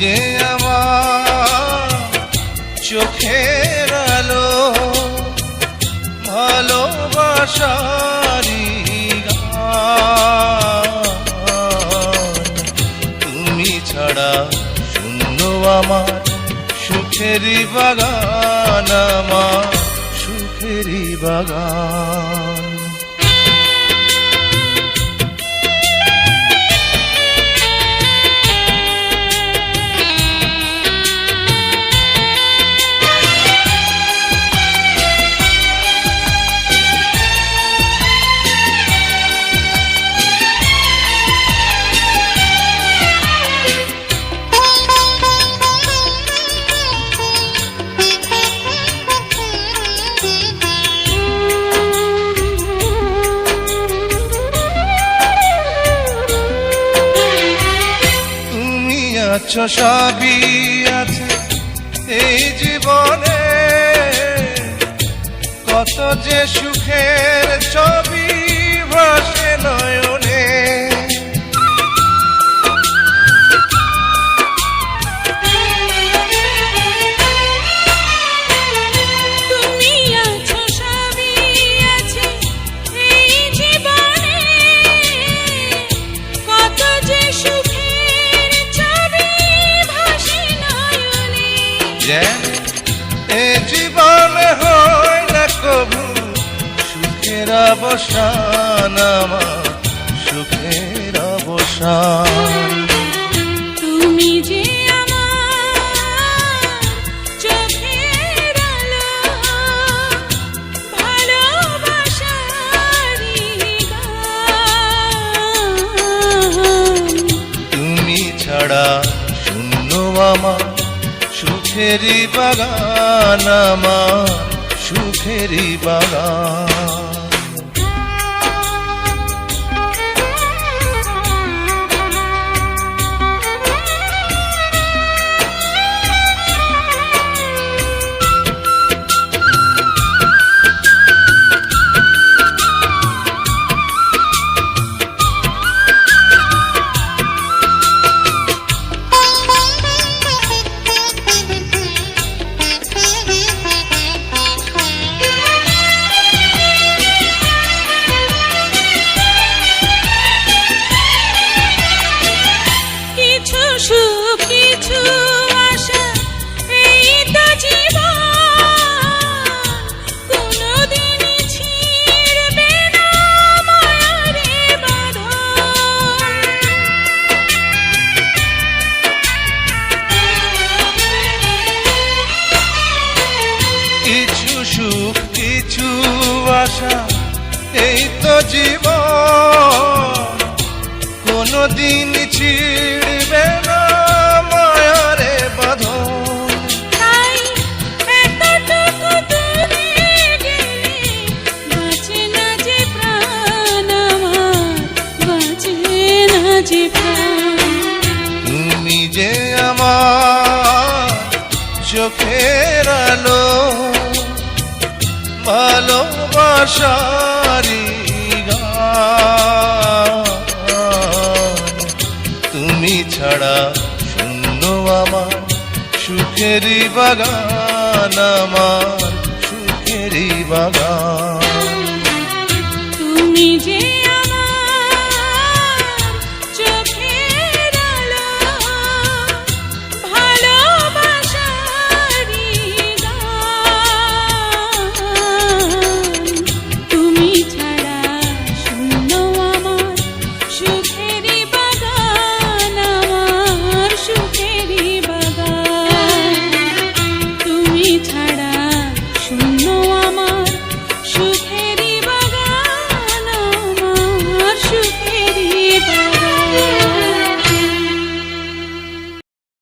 যে আমার চোখের আলো ভালোবাসারি। তুমি ছাড়া শূন্য আমার সুখেরই বাগান আমার সুখেরই বাগান তুমি আছো সবই আছে এই জীবনে। কত যে সুখের ছবি ভাসে যেন এ জীবনে হয় না কবু সুখের অবসান আমার সুখের অবসান। তুমি যে তুমি ছাড়া শূন্য আমার সুখেরই বাগান আমার সুখেরই বাগান। আশা এই তো জীবন। কোনদিন ছিড়বে না মায়ারে বাঁধন। তুমি যে আমার চোখের আলো গান। তুমি ছাড়া শূন্য আমার সুখেরই বাগান আমার সুখেরই বাগান তুমি যে